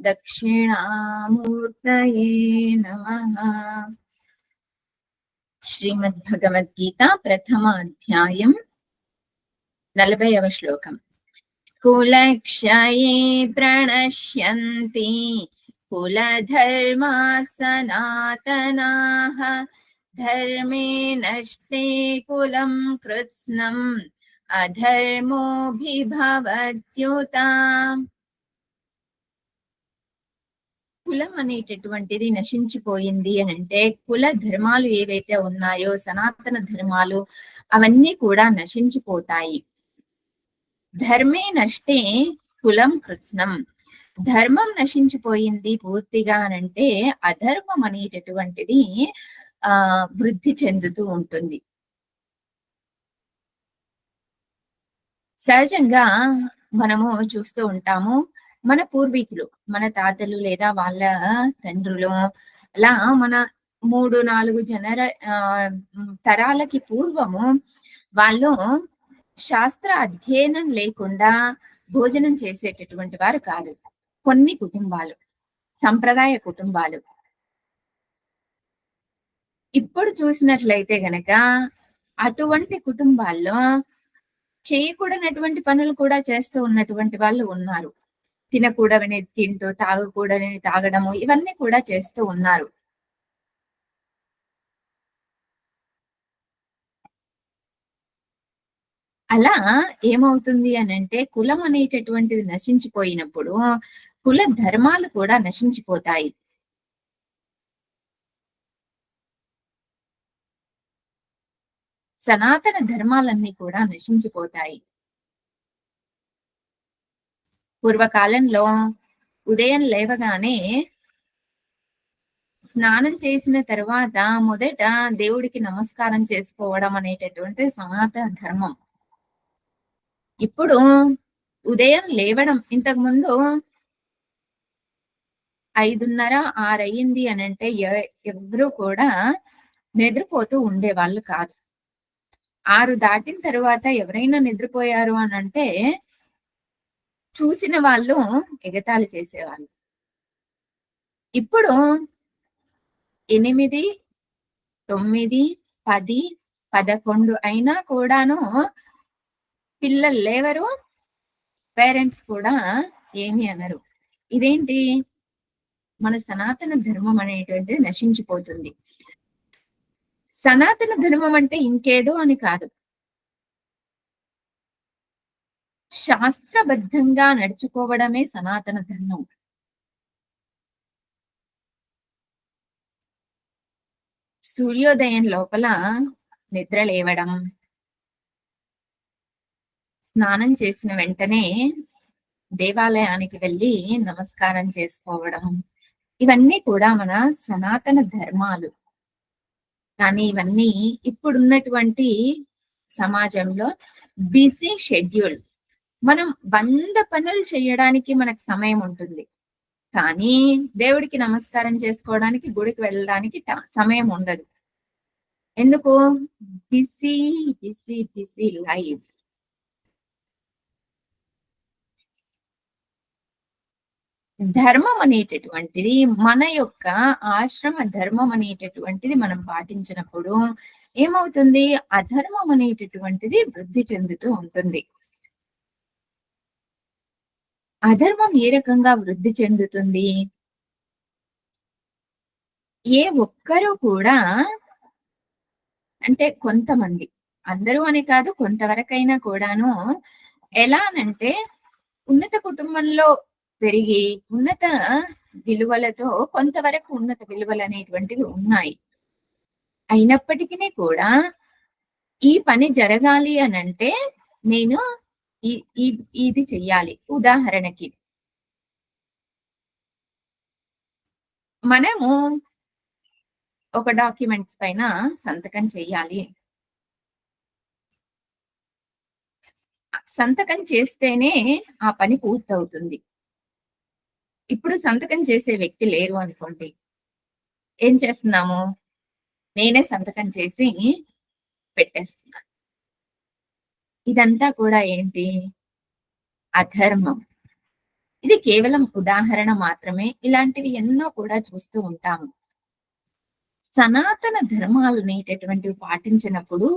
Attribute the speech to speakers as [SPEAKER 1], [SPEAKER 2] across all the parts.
[SPEAKER 1] दक्षिणामूर्तये नमः। श्रीमद्भगवद्गीता प्रथमाध्यायं नलभयव श्लोकम्। कुलक्षये प्रणश्यन्ति कुलधर्मा सनातनाः धर्मे नष्टे कुलं कृत्स्नम् अधर्मोऽभिभवद्युता కులం అనేటటువంటిది నశించిపోయింది అని అంటే కుల ధర్మాలు ఏవైతే ఉన్నాయో సనాతన ధర్మాలు అవన్నీ కూడా నశించిపోతాయి. ధర్మే నష్టే కులం కృష్ణం ధర్మం నశించిపోయింది పూర్తిగా అనంటే అధర్మం అనేటటువంటిది ఆ వృద్ధి చెందుతూ ఉంటుంది. సహజంగా మనము చూస్తూ ఉంటాము మన పూర్వీకులు మన తాతలు లేదా వాళ్ళ తండ్రులు అలా మన మూడు నాలుగు జనర తరాలకి పూర్వము వాళ్ళు శాస్త్ర అధ్యయనం లేకుండా భోజనం చేసేటటువంటి వారు కాదు. కొన్ని కుటుంబాలు సంప్రదాయ కుటుంబాలు. ఇప్పుడు చూసినట్లయితే గనక అటువంటి కుటుంబాల్లో చేయకూడనటువంటి పనులు కూడా చేస్తూ ఉన్నటువంటి వాళ్ళు ఉన్నారు. తినకూడని తింటూ తాగకూడని తాగడము ఇవన్నీ కూడా చేస్తూ ఉన్నారు. అలా ఏమవుతుంది అని అంటే కులం అనేటటువంటిది నశించిపోయినప్పుడు కుల ధర్మాలు కూడా నశించిపోతాయి. సనాతన ధర్మాలన్నీ కూడా నశించిపోతాయి. పూర్వకాలంలో ఉదయం లేవగానే స్నానం చేసిన తర్వాత మొదట దేవుడికి నమస్కారం చేసుకోవడం అనేటటువంటి సనాతన ధర్మం. ఇప్పుడు ఉదయం లేవడం ఇంతకు ముందు ఐదున్నర ఆరయ్యింది అని అంటే ఎవరు కూడా నిద్రపోతూ ఉండేవాళ్ళు కాదు. ఆరు దాటిన తర్వాత ఎవరైనా నిద్రపోయారు అని అంటే చూసిన వాళ్ళు ఎగతాళి చేసేవాళ్ళు. ఇప్పుడు ఎనిమిది తొమ్మిది పది పదకొండు అయినా కూడాను పిల్లలు లేవరు పేరెంట్స్ కూడా ఏమి అనరు. ఇదేంటి? మన సనాతన ధర్మం అనేటువంటిది నశించిపోతుంది. సనాతన ధర్మం అంటే ఇంకేదో అని కాదు. శాస్త్రబద్ధంగా నడుచుకోవడమే సనాతన ధర్మం. సూర్యోదయం లోపల నిద్ర లేవడం స్నానం చేసిన వెంటనే దేవాలయానికి వెళ్ళి నమస్కారం చేసుకోవడం ఇవన్నీ కూడా మన సనాతన ధర్మాలు. కానీ ఇవన్నీ ఇప్పుడున్నటువంటి సమాజంలో బిజీ షెడ్యూల్. మనం వంద పనులు చేయడానికి మనకు సమయం ఉంటుంది. కానీ దేవుడికి నమస్కారం చేసుకోవడానికి గుడికి వెళ్ళడానికి సమయం ఉండదు. ఎందుకు? Busy busy busy life. ధర్మం అనేటటువంటిది మన యొక్క ఆశ్రమ ధర్మం అనేటటువంటిది మనం పాటించినప్పుడు ఏమవుతుంది? అధర్మం అనేటటువంటిది వృద్ధి చెందుతూ ఉంటుంది. అధర్మం ఏ రకంగా వృద్ధి చెందుతుంది? ఏ ఒక్కరూ కూడా అంటే కొంతమంది అందరూ అని కాదు కొంతవరకైనా కూడాను ఎలానంటే ఉన్నత కుటుంబంలో పెరిగి ఉన్నత విలువలతో కొంతవరకు ఉన్నత విలువలు అనేటువంటివి ఉన్నాయి. అయినప్పటికీ కూడా ఈ పని జరగాలి అని అంటే నేను ఇది చెయ్యాలి ఉదాహరణకి మనము ఒక డాక్యుమెంట్స్ పైన సంతకం చెయ్యాలి. సంతకం చేస్తేనే ఆ పని పూర్తవుతుంది. ఇప్పుడు సంతకం చేసే వ్యక్తి లేరు అనుకోండి. ఏం చేస్తున్నాము? నేనే సంతకం చేసి పెట్టేస్తున్నాను. ఇదంతా కూడా ఏంటి? అధర్మం. ఇది కేవలం ఉదాహరణ మాత్రమే. ఇలాంటివి ఎన్నో కూడా చూస్తూ ఉంటాము. సనాతన ధర్మాలనేటటువంటివి పాటించినప్పుడు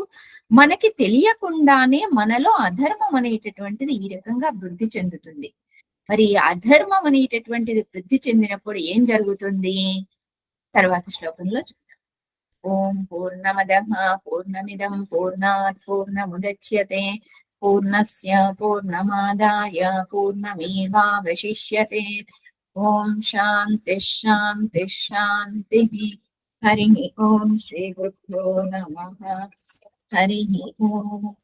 [SPEAKER 1] మనకి తెలియకుండానే మనలో అధర్మం అనేటటువంటిది ఈ రకంగా వృద్ధి చెందుతుంది. మరి అధర్మం అనేటటువంటిది వృద్ధి చెందినప్పుడు ఏం జరుగుతుంది? తర్వాత శ్లోకంలో చూద్దాం. ॐ पूर्णमदः पूर्णा पूर्ण मुदच्य पूर्णस्य पूर्णमादाय पूर्णमेवावशिष्य ओम शांति शांति शांति हरि ओम श्री गुरु नम। हरि ओम।